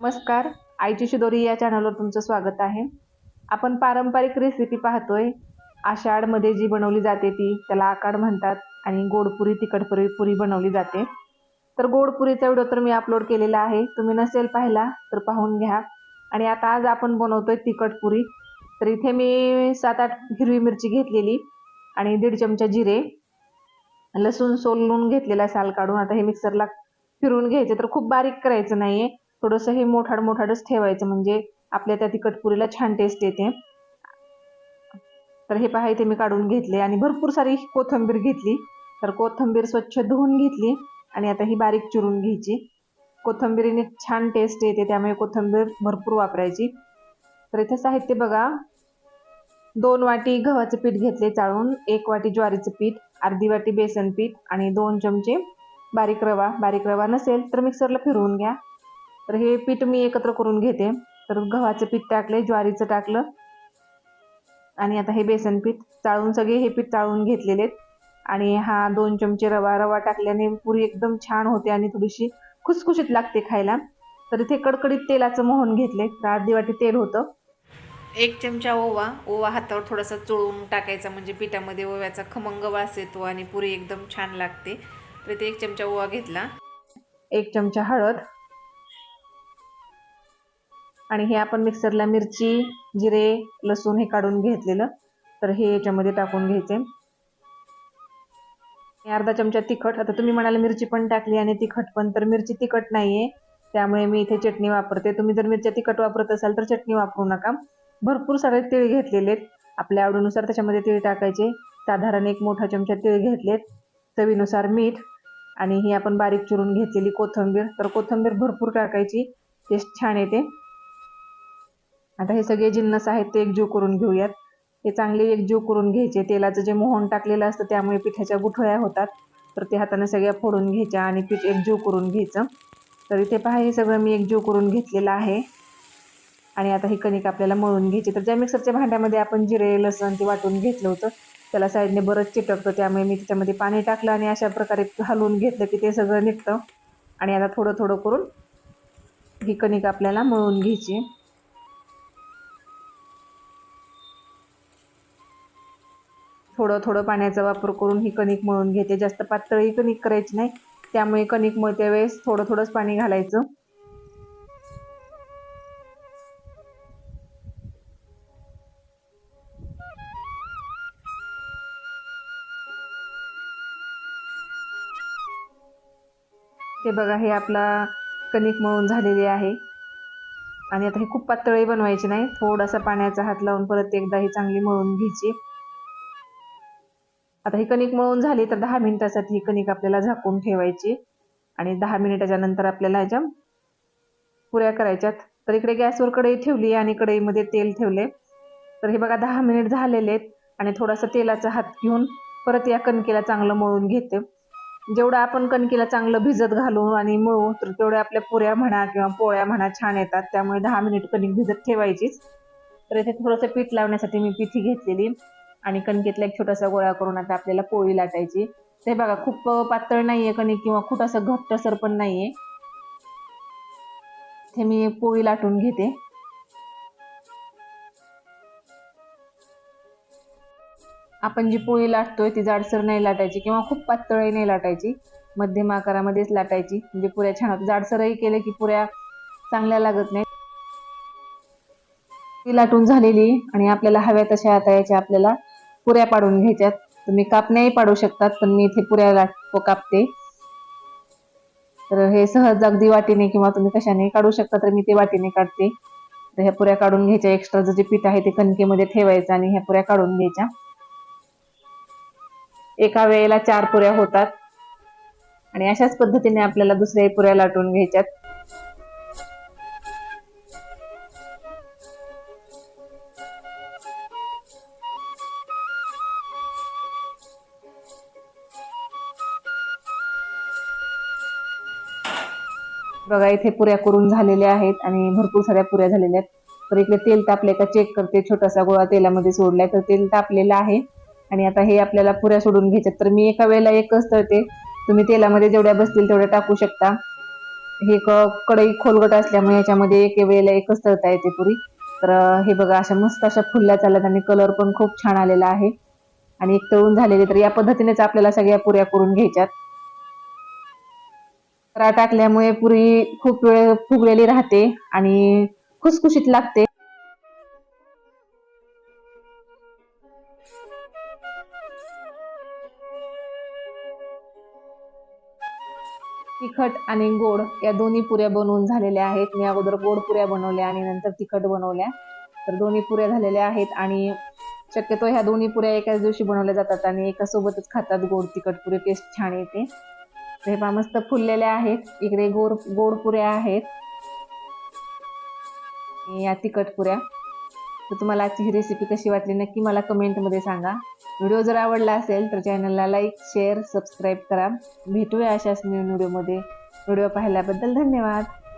नमस्कार. आईची शिदोरी या चॅनलवर तुमचं स्वागत आहे. आपण पारंपरिक रेसिपी पाहतोय. आषाढमध्ये जी बनवली जाते ती त्याला आकाड म्हणतात आणि गोडपुरी तिखटपुरी पुरी बनवली जाते. तर गोडपुरीचा व्हिडिओ तर मी अपलोड केलेला आहे. तुम्ही नसेल पाहिला तर पाहून घ्या. आणि आता आज आपण बनवतोय तिखटपुरी तर इथे मी सात आठ हिरवी मिरची घेतलेली आणि दीड चमचा जिरे लसूण सोलून घेतलेला साल काढून आता हे मिक्सरला फिरून घ्यायचे. तर खूप बारीक करायचं नाहीये. थोडंसं हे मोठाड मोठाडच ठेवायचं. म्हणजे आपल्या त्या तिखटपुरीला छान टेस्ट येते. तर हे पहा इथे मी काढून घेतले आणि भरपूर सारी कोथिंबीर घेतली. तर कोथिंबीर स्वच्छ धुवून घेतली आणि आता ही बारीक चिरून घ्यायची. कोथिंबीरीने छान टेस्ट येते त्यामुळे कोथिंबीर भरपूर वापरायची. तर इथे साहित्य बघा. दोन वाटी गव्हाचं पीठ घेतले चाळून एक वाटी ज्वारीचं पीठ अर्धी वाटी बेसन पीठ आणि दोन चमचे बारीक रवा. बारीक रवा नसेल तर मिक्सरला फिरवून घ्या. तर हे पीठ मी एकत्र करून घेते. तर गव्हाचं पीठ टाकले ज्वारीचं टाकलं. आणि आता हे बेसन पीठ चाळून सगळे हे पीठ चाळून घेतलेले आणि हा दोन चमचे रवा रवा टाकल्याने पुरी एकदम छान होते आणि थोडीशी खुसखुशीत लागते खायला. तर इथे कडकडीत तेलाचं मोहन घेतले तर अर्धी वाटी तेल होतं. एक चमचा ओवा. ओवा हातावर थोडासा चोळून टाकायचा म्हणजे पिठामध्ये ओव्याचा खमंग वास येतो आणि पुरी एकदम छान लागते. तर इथे एक चमचा ओवा घेतला. एक चमचा हळद. आणि हे आपण मिक्सरला मिरची जिरे लसूण हे काढून घेतलेलं. तर हे याच्यामध्ये टाकून घ्यायचे. अर्धा चमचा तिखट. आता तुम्ही म्हणाला मिरची पण टाकली आणि तिखट पण तर मिरची तिखट नाहीये. त्यामुळे मी इथे चटणी वापरते. तुम्ही जर मिरच्या तिखट वापरत असाल तर चटणी वापरू नका. भरपूर सारे तीळ घेतलेले आहेत. आपल्या आवडीनुसार त्याच्यामध्ये तीळ टाकायचे. साधारण एक मोठा चमचा तीळ घेतलेत. चवीनुसार मीठ. आणि ही आपण बारीक चिरून घेतलेली कोथिंबीर. तर कोथिंबीर भरपूर टाकायची. टेस्ट छान येते. आता हे सगळे जिन्नस आहेत ते एकजीव करून घेऊयात. हे चांगले एकजीव करून घ्यायचे. तेलाचं जे मोहन टाकलेलं असतं त्यामुळे पिठाच्या गुठळ्या होतात. तर ते हाताने सगळ्या फोडून घ्यायच्या आणि पीठ एकजीव करून घ्यायचं. तर इथे पहा हे सगळं मी एकजीव करून घेतलेलं आहे. आणि आता ही कणिक आपल्याला मळून घ्यायची. तर ज्या मिक्सरच्या भांड्यामध्ये आपण जिरे लसण ते वाटून घेतलं होतं त्याला साईडने बरंच चिटकतं. त्यामुळे मी त्याच्यामध्ये पाणी टाकलं आणि अशा प्रकारे हलवून घेतलं की ते सगळं निघतं. आणि आता थोडं थोडं करून ही कणिक आपल्याला मळून घ्यायची. थोडं थोडं पाण्याचा वापर करून ही कणिक मळून घेते. जास्त पातळी कणिक करायची नाही. त्यामुळे कणिक मळते वेळेस थोडं थोडंच पाणी घालायचं. ते बघा हे आपला कणिक मळून झालेली आहे. आणि आता हे खूप पातळही बनवायची नाही. थोडासा पाण्याचा हात लावून परत एकदा ही चांगली मळून घ्यायची. आता ही कणिक मळून झाली तर दहा मिनिटासाठी ही कणिक आपल्याला झाकून ठेवायची. आणि दहा मिनिटाच्या नंतर आपल्याला ह्याच्या पुऱ्या करायच्यात. तर इकडे गॅसवर कढई ठेवली आणि कढईमध्ये तेल ठेवले. तर हे बघा दहा मिनिट झालेले आहेत. आणि थोडासा तेलाचा हात घेऊन परत या कणकेला चांगलं मळून घेते. जेवढं आपण कणकेला चांगलं भिजत घालू आणि मळू तर तेवढ्या आपल्या पुऱ्या म्हणा किंवा पोळ्या म्हणा छान येतात. त्यामुळे दहा मिनिट कणिक भिजत ठेवायचीच. तर इथे थोडंसं पीठ लावण्यासाठी मी पिठी घेतलेली. आणि कणकेतला एक छोटासा गोळा करून आता आपल्याला पोळी लाटायची. ते बघा खूप पातळ नाहीये कणिक किंवा खूप असं घट्टसर पण नाहीये. ते मी पोळी लाटून घेते. आपण जी पोळी लाटतोय ती जाडसर नाही लाटायची किंवा खूप पातळही नाही लाटायची. मध्यम आकारामध्येच लाटायची. म्हणजे पुऱ्या छान जाडसरही केले की पुऱ्या चांगल्या लागत नाही ती लाटून झालेली आणि आपल्याला हव्या तशा आता याच्या आपल्याला. पुऱ्या पाडून घ्यायच्यात. तुम्ही कापण्याही पाडू शकतात पण मी इथे पुऱ्या लाट कापते. तर हे सहज अगदी वाटीने किंवा तुम्ही कशाने काढू शकता तर मी ते वाटीने काढते. तर ह्या पुऱ्या काढून घ्यायच्या. एक्स्ट्रा जे पीठ आहे ते कणकेमध्ये ठेवायचं आणि ह्या पुऱ्या काढून घ्यायच्या. एका वेळेला चार पुऱ्या होतात. आणि अशाच पद्धतीने आपल्याला दुसऱ्याही पुऱ्या लाटून घ्यायच्यात. बघा इथे पुऱ्या करून झालेल्या आहेत आणि भरपूर साऱ्या पुऱ्या झालेल्या आहेत. तर इकडे तेल तापले का चेक करते. छोटासा गोळा तेलामध्ये सोडलाय तर तेल तापलेलं आहे. आणि आता हे आपल्याला पुऱ्या सोडून घ्यायच्यात. तर मी एका वेळेला एकच तळते. तुम्ही तेलामध्ये जेवढ्या बसतील तेवढ्या टाकू शकता. हे क कढई खोलगट असल्यामुळे याच्यामध्ये एके वेळेला एकच तळता येते पुरी. तर हे बघा अशा मस्त अशा फुलल्या चालल्यात आणि कलर पण खूप छान आलेला आहे. आणि एक तळून झालेली तर या पद्धतीनेच आपल्याला सगळ्या पुऱ्या करून घ्यायच्यात. करा टाकल्यामुळे पुरी खूप वेळ फुगलेली राहते आणि खुसखुशीत लागते. तिखट आणि गोड या दोन्ही पुऱ्या बनवून झालेल्या आहेत. मी अगोदर गोड पुऱ्या बनवल्या आणि नंतर तिखट बनवल्या. तर दोन्ही पुऱ्या झालेल्या आहेत आणि शक्यतो ह्या दोन्ही पुऱ्या एकाच दिवशी बनवल्या जातात आणि एका सोबतच खातात. गोड तिखट पुरे टेस्ट छान येते. हे पहा मस्त फुललेल्या आहेत. इकडे गोड गोड पुऱ्या आहेत. या तिखट पुऱ्या. तर तुम्हाला आजची ही रेसिपी कशी वाटली नक्की मला कमेंटमध्ये सांगा. व्हिडिओ जर आवडला असेल तर चॅनलला लाईक शेअर सबस्क्राईब करा. भेटूया अशाच नवीन व्हिडिओमध्ये व्हिडिओ पाहिल्याबद्दल धन्यवाद.